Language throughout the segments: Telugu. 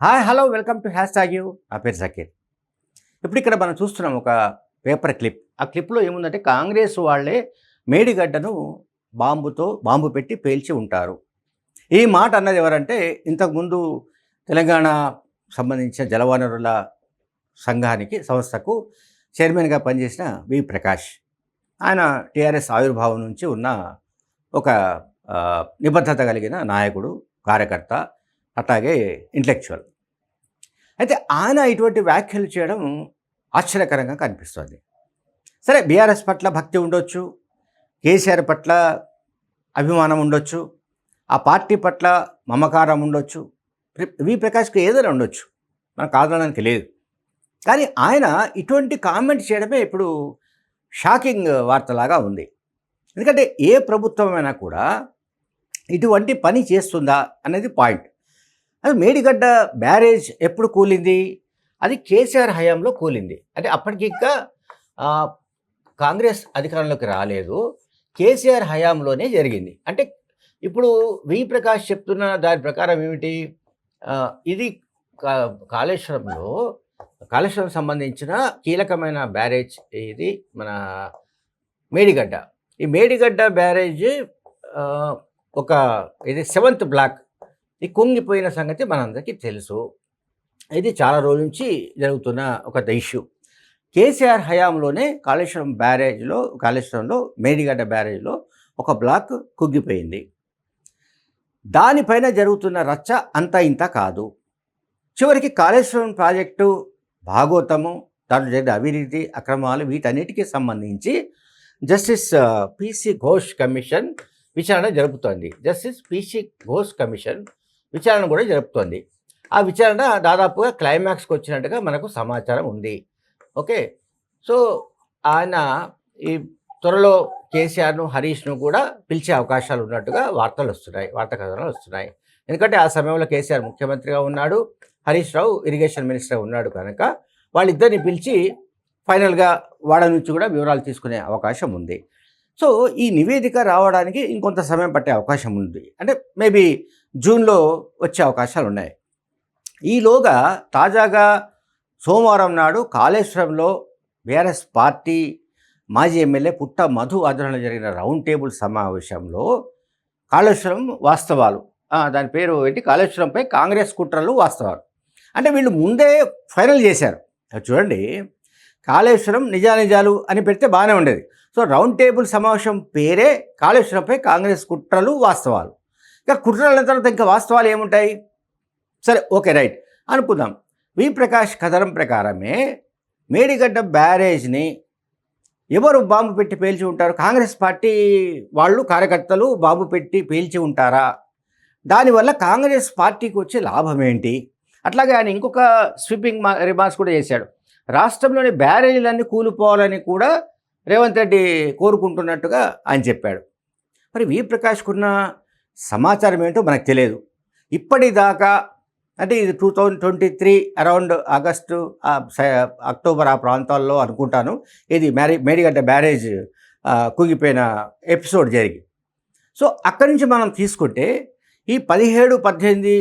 Hi hello welcome to hashtag you. నా పేరు ఇప్పుడు ఇక్కడ మనం చూస్తున్నాం ఒక పేపర్ క్లిప్. ఆ క్లిప్లో ఏముందంటే కాంగ్రెస్ వాళ్ళే మేడిగడ్డను బాంబుతో బాంబు పెట్టి పేల్చి ఉంటారు. ఈ మాట అన్నది ఎవరంటే ఇంతకుముందు తెలంగాణ సంబంధించిన జలవనరుల సంఘానికి సంస్థకు చైర్మన్గా పనిచేసిన వి ప్రకాష్. ఆయన టీఆర్ఎస్ ఆవిర్భావం నుంచి ఉన్న ఒక నిబద్ధత కలిగిన నాయకుడు కార్యకర్త. అట్లాగే ఇంటలెక్చువల్ అయితే ఆయన ఇటువంటి వ్యాఖ్యలు చేయడం ఆశ్చర్యకరంగా కనిపిస్తుంది. సరే బీఆర్ఎస్ పట్ల భక్తి ఉండొచ్చు కేసీఆర్ పట్ల అభిమానం ఉండొచ్చు ఆ పార్టీ పట్ల మమకారం ఉండొచ్చు వి ప్రకాష్కి ఏదైనా ఉండొచ్చు మనకు కాదనడానికి లేదు. కానీ ఆయన ఇటువంటి కామెంట్ చేయడమే ఇప్పుడు షాకింగ్ వార్తలాగా ఉంది. ఎందుకంటే ఏ ప్రభుత్వమైనా కూడా ఇటువంటి పని చేస్తుందా అనేది పాయింట్. అది మేడిగడ్డ బ్యారేజ్ ఎప్పుడు కూలింది? అది కేసీఆర్ హయాంలో కూలింది. అంటే అప్పటికి ఇంకా కాంగ్రెస్ అధికారంలోకి రాలేదు. కేసీఆర్ హయాంలోనే జరిగింది. అంటే ఇప్పుడు వి ప్రకాష్ చెప్తున్న దాని ప్రకారం ఏమిటి? ఇది కా- కాళేశ్వరంలో కాళేశ్వరం సంబంధించిన కీలకమైన బ్యారేజ్ ఇది మన మేడిగడ్డ. ఈ మేడిగడ్డ బ్యారేజ్ ఒక ఇది సెవెంత్ బ్లాక్ ఈ కుంగిపోయిన సంగతి మనందరికీ తెలుసు. ఇది చాలా రోజుల నుంచి జరుగుతున్న ఒక ఇష్యూ. కేసీఆర్ హయాంలోనే కాళేశ్వరం బ్యారేజ్లో కాళేశ్వరంలో మేడిగడ్డ బ్యారేజ్లో ఒక బ్లాక్ కుంగిపోయింది. దానిపైన జరుగుతున్న రచ్చ అంత ఇంత కాదు. చివరికి కాళేశ్వరం ప్రాజెక్టు భాగోతము దాంట్లో జరిగిన అవినీతి అక్రమాలు వీటన్నిటికీ సంబంధించి జస్టిస్ పిసి ఘోష్ కమిషన్ విచారణ జరుపుతోంది. Justice P C Ghosh commission విచారణ కూడా జరుపుతోంది. ఆ విచారణ దాదాపుగా క్లైమాక్స్కి వచ్చినట్టుగా మనకు సమాచారం ఉంది. ఓకే? సో ఆయన ఈ త్వరలో కేసీఆర్ను హరీష్ను కూడా పిలిచే అవకాశాలు ఉన్నట్టుగా వార్తలు వస్తున్నాయి వార్తా కథనాలు వస్తున్నాయి. ఎందుకంటే ఆ సమయంలో కేసీఆర్ ముఖ్యమంత్రిగా ఉన్నాడు హరీష్ రావు ఇరిగేషన్ మినిస్టర్ ఉన్నాడు కనుక వాళ్ళిద్దరిని పిలిచి ఫైనల్గా వాళ్ళ నుంచి కూడా వివరాలు తీసుకునే అవకాశం ఉంది. సో ఈ నివేదిక రావడానికి ఇంకొంత సమయం పట్టే అవకాశం ఉంది. అంటే మేబీ జూన్లో వచ్చే అవకాశాలు ఉన్నాయి ఈలోగా తాజాగా సోమవారం నాడు కాళేశ్వరంలో బీఆర్ఎస్ పార్టీ మాజీ ఎమ్మెల్యే పుట్ట మధు ఆధ్వర్యంలో జరిగిన రౌండ్ టేబుల్ సమావేశంలో కాళేశ్వరం వాస్తవాలు. దాని పేరు ఏంటి? కాళేశ్వరంపై కాంగ్రెస్ కుట్రలు వాస్తవాలు. అంటే వీళ్ళు ముందే ఫైనల్ చేశారు. చూడండి. కాళేశ్వరం నిజానిజాలు అని పెడితే బాగానే ఉండేది. సో రౌండ్ టేబుల్ సమావేశం పేరే కాళేశ్వరంపై కాంగ్రెస్ కుట్రలు వాస్తవాలు. ఇక కుట్రల తర్వాత ఇంకా వాస్తవాలు ఏముంటాయి? సరే ఓకే రైట్. అనుకుందాం. వి ప్రకాష్ కథనం ప్రకారమే మేడిగడ్డ బ్యారేజ్ని ఎవరు బాంబు పెట్టి పేల్చి ఉంటారు? కాంగ్రెస్ పార్టీ వాళ్ళు కార్యకర్తలు బాంబు పెట్టి పేల్చి ఉంటారా? దానివల్ల కాంగ్రెస్ పార్టీకి వచ్చే లాభం ఏంటి? అట్లాగే ఆయన ఇంకొక స్వీపింగ్ మా రిమార్క్స్ కూడా చేశాడు. రాష్ట్రంలోని బ్యారేజీలన్నీ కూలిపోవాలని కూడా రేవంత్ రెడ్డి కోరుకుంటున్నట్టుగా ఆయన చెప్పాడు. మరి వి ప్రకాష్కున్న సమాచారం ఏంటో మనకు తెలియదు. ఇప్పటిదాకా అంటే ఇది two thousand twenty three around August October ఆ ప్రాంతాల్లో అనుకుంటాను. ఇది మ్యారే మేడిగడ్డ బ్యారేజ్ కుగిపోయిన కుంగిపోయిన ఎపిసోడ్ జరిగి. సో అక్కడి నుంచి మనం తీసుకుంటే ఈ పదిహేడు పద్దెనిమిది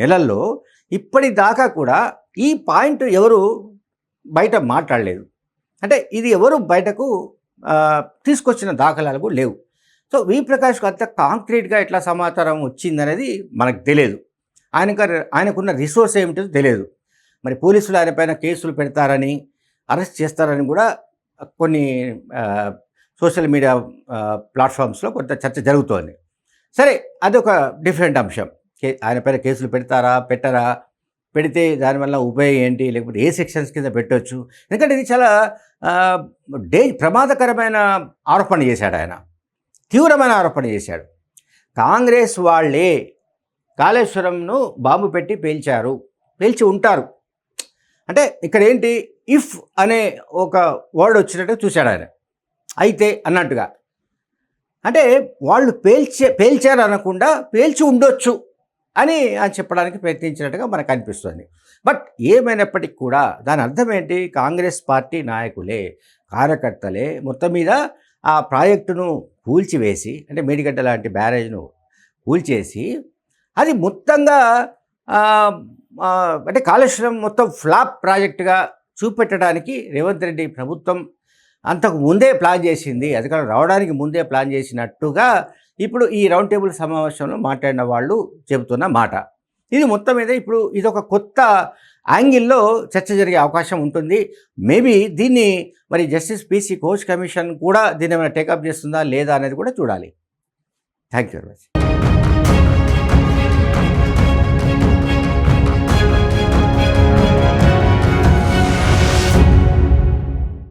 నెలల్లో ఇప్పటిదాకా కూడా ఈ పాయింట్ ఎవరు బయట మాట్లాడలేదు. అంటే ఇది ఎవరు బయటకు తీసుకొచ్చిన దాఖలాలు లేవు. సో వి ప్రకాష్కు అంత కాంక్రీట్గా ఎట్లా సమాచారం వచ్చిందనేది మనకు తెలియదు. ఆయనకు ఆయనకున్న రిసోర్స్ ఏమిటో తెలియదు. మరి పోలీసులు ఆయన పైన కేసులు పెడతారని అరెస్ట్ చేస్తారని కూడా కొన్ని సోషల్ మీడియా ప్లాట్ఫామ్స్లో కొంత చర్చ జరుగుతోంది. సరే అదొక డిఫరెంట్ అంశం. కే ఆయన పైన కేసులు పెడతారా పెట్టరా? పెడితే దానివల్ల ఉపయోగం ఏంటి? లేకపోతే ఏ సెక్షన్స్ కింద పెట్టవచ్చు ఎందుకంటే ఇది చాలా డే ప్రమాదకరమైన ఆరోపణ చేశాడు ఆయన. తీవ్రమైన ఆరోపణ చేశాడు. కాంగ్రెస్ వాళ్ళే కాళేశ్వరంను బాంబు పెట్టి పేల్చారు పేల్చి ఉంటారు. అంటే ఇక్కడ ఏంటి? ఇఫ్ అనే ఒక వర్డ్ వచ్చినట్టు చూశాడు ఆయన. అయితే అన్నట్టుగా. అంటే వాళ్ళు పేల్చే పేల్చారు అనకుండా పేల్చి ఉండొచ్చు అని అని చెప్పడానికి ప్రయత్నించినట్టుగా మనకు అనిపిస్తుంది. బట్ ఏమైనప్పటికీ కూడా దాని అర్థం ఏంటి? కాంగ్రెస్ పార్టీ నాయకులే కార్యకర్తలే మొత్తం మీద ఆ ప్రాజెక్టును కూల్చివేసి అంటే మేడిగడ్డ లాంటి బ్యారేజ్ను కూల్చేసి అది మొత్తంగా అంటే కాళేశ్వరం మొత్తం ఫ్లాప్ ప్రాజెక్టుగా చూపెట్టడానికి రేవంత్ రెడ్డి ప్రభుత్వం అంతకు ముందే ప్లాన్ చేసింది. అధికారం రావడానికి ముందే ప్లాన్ చేసినట్టుగా ఇప్పుడు ఈ రౌండ్ టేబుల్ సమావేశంలో మాట్లాడిన వాళ్ళు చెబుతున్న మాట. ఇది మొత్తం మీద ఇప్పుడు ఇది ఒక కొత్త యాంగిల్లో చర్చ జరిగే అవకాశం ఉంటుంది. మేబీ దీన్ని మరి జస్టిస్ పీసీ కోచ్ కమిషన్ కూడా దీన్ని ఏమైనా టేకప్ చేస్తుందా లేదా అనేది కూడా చూడాలి. Thank you very much.